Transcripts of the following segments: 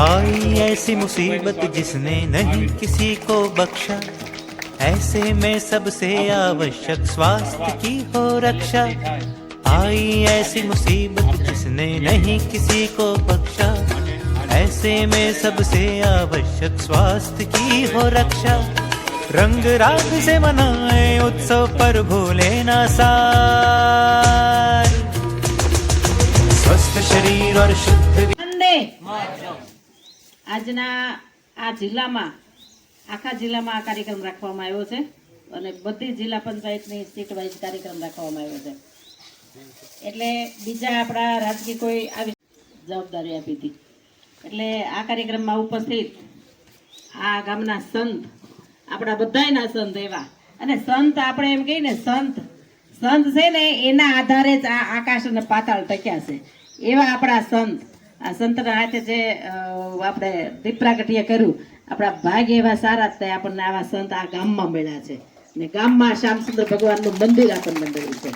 ऐसी मुसीबत जिसने नहीं किसी को बख्शा। ऐसे में सबसे आवश्यक स्वास्थ्य की हो रक्षा। आई ऐसी मुसीबत जिसने नहीं किसी को बख्शा। ऐसे में सबसे आवश्यक स्वास्थ्य की हो रक्षा। रंग राग से मनाए उत्सव पर भूले ना सार। स्वस्थ शरीर और शुद्ध આજના આ જિલ્લામાં, આખા જિલ્લામાં આ કાર્યક્રમ રાખવામાં આવ્યો છે અને બધી જિલ્લા પંચાયતની સીટ વાઇઝ કાર્યક્રમ રાખવામાં આવ્યો છે. એટલે બીજા આપણા રાજકીય કોઈ આવી જવાબદારી આપી હતી. એટલે આ કાર્યક્રમમાં ઉપસ્થિત આ ગામના સંત, આપણા બધાયના સંત એવા. અને સંત આપણે એમ કહીએ ને, સંત સંત છે ને એના આધારે જ આ આકાશ અને પાતાળ ટક્યા છે. એવા આપણા સંત. આ સંતના હાથે જે આપણે દીપરાગટીએ કર્યું, આપણા ભાગ્ય એવા સારા જ થાય, આપણને આવા સંત આ ગામમાં મળ્યા છે. ને ગામમાં શ્યામસુંદર ભગવાનનું મંદિર આપણને મળ્યું છે.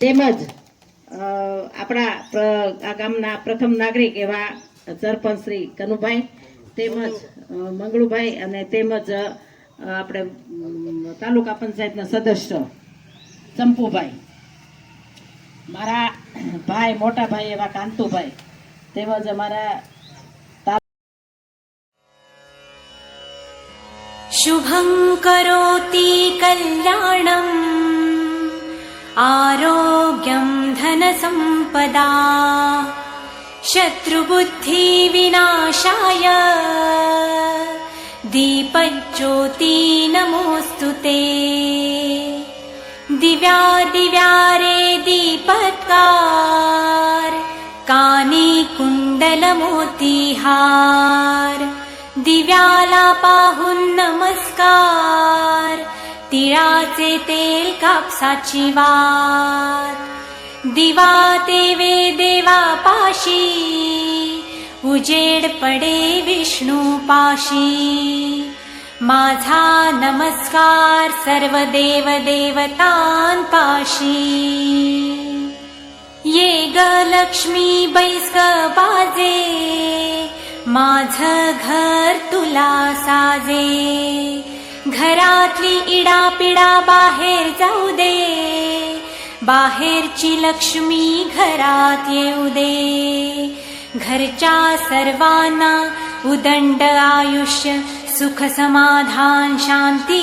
તેમજ આપણા આ ગામના પ્રથમ નાગરિક એવા સરપંચ શ્રી કનુભાઈ, તેમજ મંગળુભાઈ અને તેમજ આપણે તાલુકા પંચાયતના સદસ્ય ચંપુભાઈ. મારા ભાઈ, મોટા ભાઈ એવા કાંતુભાઈ. તેમજ અમારા શુભં કરોતિ કલ્યાણમ, આરોગ્યમ ધન સંપદા શત્રુબુદ્ધિ વિનાશાય, દીપજ્યોતિ નમોસ્તુ તે. દિવ્યા દિવ્યારે દીપકાર કાન कुण्डलमोतिहार दिव्याला पाहून नमस्कार। तिळाचे तेल कापसाची वात। दिवा देवे देवा पाशी। उजेड पडे विष्णू पाशी। माझा नमस्कार सर्व देव देवतांपाशी। ये लक्ष्मी बैस ग बाजे माझ घर तुला साजे। घरातली इडापिडा बाहेर जाऊ दे बाहेरची लक्ष्मी घरात येऊ दे। घरच्या सर्वांना उदंड आयुष्य सुख समाधान शांती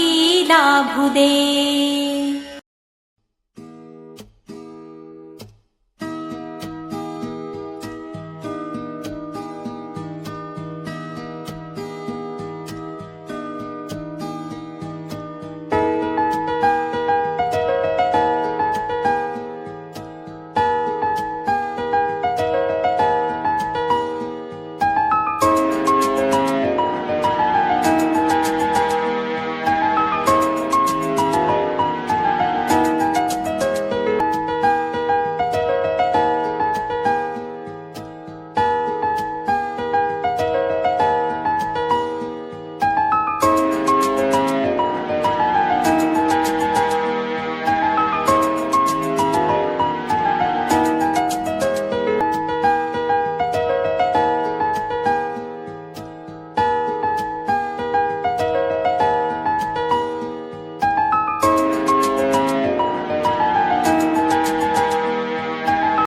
लाभू दे